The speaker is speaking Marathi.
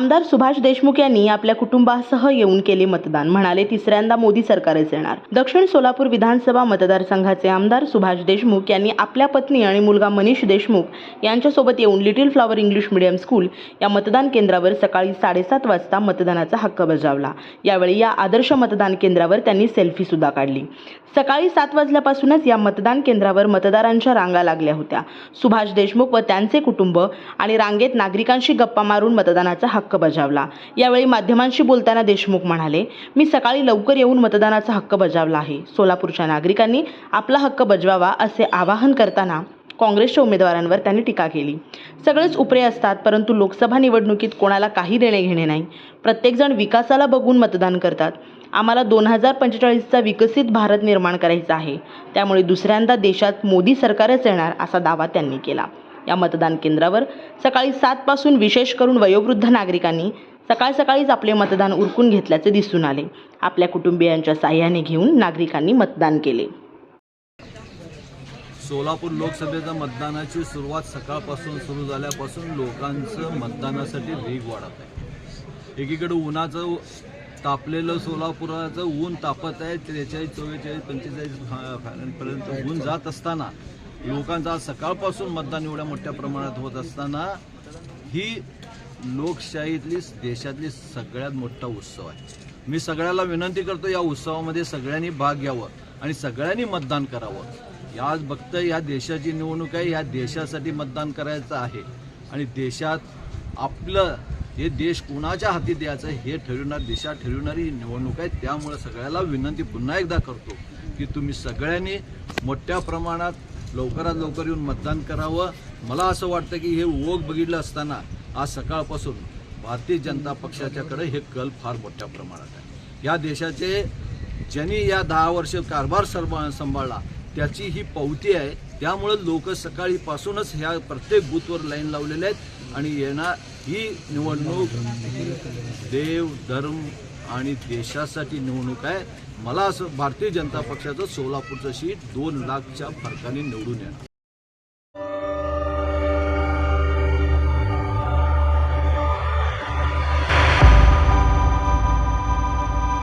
आमदार सुभाष देशमुख यांनी आपल्या कुटुंबासह येऊन केले मतदान. म्हणाले तिसऱ्यांदा मोदी सरकारच येणार. दक्षिण सोलापूर विधानसभा मतदारसंघाचे आमदार सुभाष देशमुख यांनी आपल्या पत्नी आणि मुलगा मनीष देशमुख यांच्यासोबत येऊन little flower English medium school या मतदान केंद्रावर सकाळी साडेसात वाजता मतदानाचा हक्क बजावला. यावेळी या आदर्श मतदान केंद्रावर त्यांनी सेल्फी सुद्धा काढली. सकाळी सात वाजल्यापासूनच या मतदान केंद्रावर मतदारांच्या रांगा लागल्या होत्या. सुभाष देशमुख व त्यांचे कुटुंब आणि रांगेत नागरिकांशी गप्पा मारून मतदानाचा हक्क हक्क बजावला. यावेळी माध्यमांशी बोलताना देशमुख म्हणाले मी सकाळी लवकर येऊन मतदानाचा हक्क बजावला आहे. सोलापूरच्या नागरिकांनी आपला हक्क बजवावा असे आवाहन करताना काँग्रेसच्या उमेदवारांवर त्यांनी टीका केली. सगळेच उपरे असतात परंतु लोकसभा निवडणुकीत कोणाला काही देणे घेणे नाही. प्रत्येकजण विकासाला बघून मतदान करतात. आम्हाला दोन हजार पंचेचाळीसचा विकसित भारत निर्माण करायचा आहे. त्यामुळे दुसऱ्यांदा देशात मोदी सरकारच येणार असा दावा त्यांनी केला. या मतदान केंद्रावर. सकाळी सातपासून विशेष करून वयोवृद्ध नागरिकांनी सकाळ सकाळीच आपले मतदान उरकून घेतल्याचे दिसून आले. आपल्या कुटुंबियांच्या साह्याने घेऊन नागरिकांनी मतदान केले. सोलापूर लोकसभेच्या मतदानाची सुरुवात सकाळपासून सुरू झाल्यापासून लोकांचं मतदानासाठी वेग वाढत आहे. एकीकडे उन्हाचं तापलेलं सोलापुराचं ऊन तापत आहे त्रेचाळीस चव्वेचाळीस पंचेचाळीस फॅनपर्यंत ऊन जात असताना लोकांचा आज सकाळपासून मतदान एवढ्या मोठ्या प्रमाणात होत असताना ही लोकशाहीतली देशातली सगळ्यात मोठा उत्सव आहे. मी सगळ्याला विनंती करतो या उत्सवामध्ये सगळ्यांनी भाग घ्यावं आणि सगळ्यांनी मतदान करावं. आज फक्त या देशाची निवडणूक आहे या देशासाठी मतदान करायचं आहे. आणि देशात आपलं हे देश कोणाच्या हाती द्यायचं हे ठरवणार दिशा ठरवणारी ही निवडणूक आहे. त्यामुळे सगळ्याला विनंती पुन्हा एकदा करतो की तुम्ही सगळ्यांनी मोठ्या प्रमाणात लवकरात लवकर येऊन मतदान करावं. मला असं वाटतं की हे ओघ बघितलं असताना आज सकाळपासून भारतीय जनता पक्षाच्याकडे हे कल फार मोठ्या प्रमाणात आहे. या देशाचे ज्यांनी या दहा वर्ष कारभार सांभाळ सांभाळला त्याची ही पावती आहे. त्यामुळं लोक सकाळीपासूनच ह्या प्रत्येक बूथवर लाईन लावलेल्या आहेत आणि येणार ही निवडणूक देव धर्म आणि देशासाठी निवडणूक आहे. मला असं भारतीय जनता पक्षाचं सोलापूरचं सीट दोन लाखच्या फरकाने निवडून येणार.